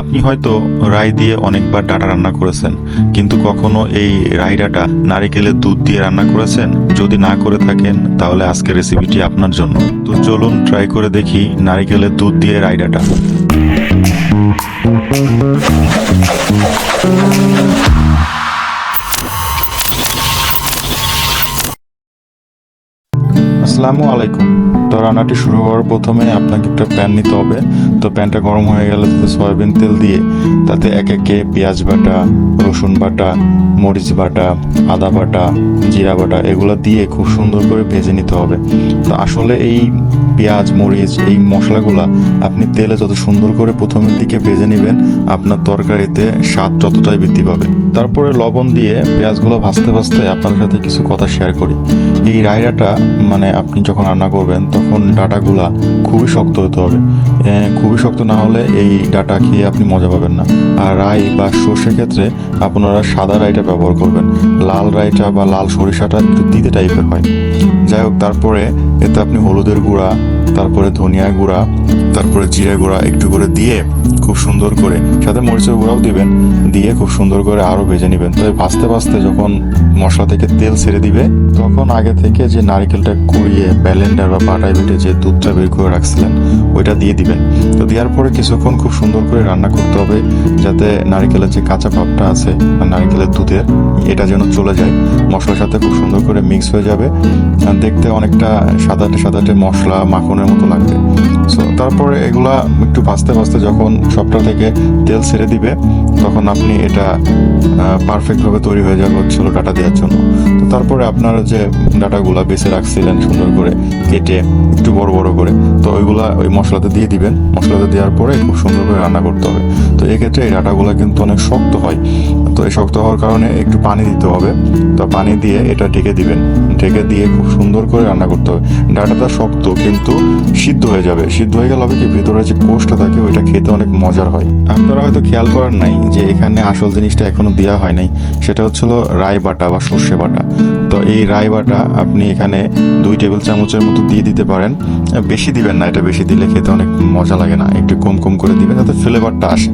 আপনি হয়তো রাই দিয়ে অনেকবার ডাটা রান্না করেছেন, কিন্তু কখনো এই রাই ডাটা নারিকেলের দুধ দিয়ে রান্না করেছেন? যদি না করে থাকেন, তাহলে আজকের রেসিপিটি আপনার জন্য। তো চলুন ট্রাই করে দেখি নারিকেলের দুধ দিয়ে রাই ডাটা আসসালামু আলাইকুম। তো রান্নাটি শুরু হওয়ার প্রথমে আপনাকে একটা প্যান নিতে হবে। তো প্যানটা গরম হয়ে গেলে সয়াবিন তেল দিয়ে তাতে এক একে পেঁয়াজ বাটা, রসুন বাটা, মরিচ বাটা, আদা বাটা, জিরা বাটা এগুলো দিয়ে খুব সুন্দর করে ভেজে নিতে হবে। তো আসলে এই পেঁয়াজ, মরিচ এই মশলাগুলো আপনি তেলে যত সুন্দর করে প্রথমের দিকে ভেজে নেবেন, আপনার তরকারিতে স্বাদ ততটাই বৃদ্ধি পাবে। তারপরে লবণ দিয়ে পেঁয়াজগুলো ভাজতে ভাজতে আপনার সাথে কিছু কথা শেয়ার করি। এই রায়রাটা মানে আপনি যখন রান্না করবেন, তখন ডাটাগুলা খুবই শক্ত হতে হবে। খুবই শক্ত না হলে এই ডাটা খেয়ে আপনি মজা পাবেন না। আর রাই বা সর্ষের ক্ষেত্রে আপনারা সাদা রাইটা ব্যবহার করবেন। লাল রাইটা বা লাল সরিষাটা একটু দিতে টাইপের হয়। যাই হোক, তারপরে এতে আপনি হলুদের গুঁড়া তারপরে ধনিয়া গুঁড়া, তারপরে জিরা গুঁড়া একটু করে দিয়ে খুব সুন্দর করে সাথে মরিচের গুঁড়াও দিবেন, দিয়ে খুব সুন্দর করে আরও ভেজে নেবেন। তো এই ভাজতে ভাজতে যখন মশলা থেকে তেল ছেড়ে দিবে, তখন আগে থেকে যে নারকেলটা কুড়িয়ে, ব্যালেন্ডার বা পাটায় বেটে যে দুধটা বের করে রাখছিলেন, ওইটা দিয়ে দিবেন। তো দেওয়ার পরে কিছুক্ষণ খুব সুন্দর করে রান্না করতে হবে, যাতে নারকেলের যে কাঁচা ভাবটা আছে নারকেলের দুধের, এটা যেন চলে যায়। মশলার সাথে খুব সুন্দর করে মিক্স হয়ে যাবে। দেখতে অনেকটা সাদাটে সাদাটে মশলা, মাখনের মতো লাগবে। সো তারপরে এগুলা একটু ভাজতে ভাজতে যখন সবটা থেকে তেল ছেড়ে দিবে, তখন আপনি এটা পারফেক্টভাবে তৈরি হয়ে যাবে হচ্ছিল ডাটা দেওয়ার জন্য। তো তারপরে আপনার যে ডাটাগুলা বেছে রাখছিলেন সুন্দর করে কেটে একটু বড় বড় করে, তো ওইগুলা ওই মশলাতে দিয়ে দিবেন। মশলাতে দেওয়ার পরে খুব সুন্দর করে রান্না করতে হবে। তো এক্ষেত্রে এই ডাটাগুলা কিন্তু অনেক শক্ত হয়। তো এই শক্ত হওয়ার কারণে একটু পানি দিতে হবে। তো পানি দিয়ে এটা ঢেকে দিবেন। ঢেকে দিয়ে খুব সুন্দর করে রান্না করতে হবে। ডাটাটা শক্ত, কিন্তু সিদ্ধ হয়ে যাবে। সিদ্ধ হয়ে গেলে হবে কি? ভিতরে যে কোষটা থাকে, ওইটা খেতে অনেক মজার হয়। আপনারা হয়তো খেয়াল করার নাই যে এখানে আসল জিনিসটা এখনও দেওয়া হয় নাই। সেটা হচ্ছিল রাই বাটা বা সর্ষে বাটা। তো এই রাই বাটা আপনি এখানে দুই টেবিল চামচের মতো দিয়ে দিতে পারেন। বেশি দিবেন না, এটা বেশি দিলে খেতে অনেক মজা লাগে না। একটু কম কম করে দিবেন যাতে ফ্লেভারটা আসে।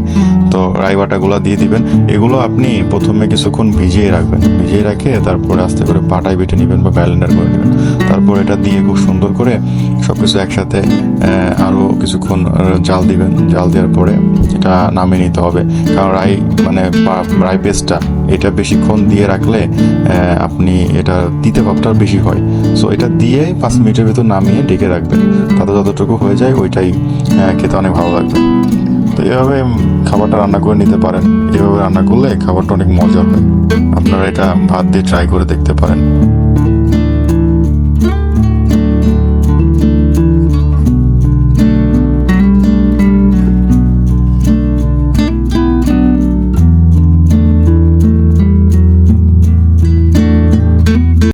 তো রাই বাটাগুলো দিয়ে দিবেন। এগুলো আপনি প্রথমে কিছুক্ষণ ভিজিয়ে রাখবেন। ভিজিয়ে রাখে তারপরে আস্তে করে পাটায় বেটে নেবেন বা ব্যালেন্ডার করে নেবেন তারপর এটা দিয়ে খুব সুন্দর করে সব কিছু একসাথে আরও কিছুক্ষণ জাল দিবেন। জাল দেওয়ার পরে এটা নামিয়ে নিতে হবে। কারণ রাই মানে রাই পেস্টটা, এটা বেশিক্ষণ দিয়ে রাখলে আপনি এটা দিতে ভাবটা বেশি হয়। সো এটা দিয়ে পাঁচ মিনিটের ভেতর নামিয়ে ডেকে রাখবেন। তাতে যতটুকু হয়ে যায় ওইটাই খেতে অনেক ভালো লাগবে। তো এভাবে খাবারটা রান্না করে নিতে পারেন। এভাবে রান্না করলে খাবারটা অনেক মজার হয়। আপনারা এটা ভাত দিয়ে ট্রাই করে দেখতে পারেন।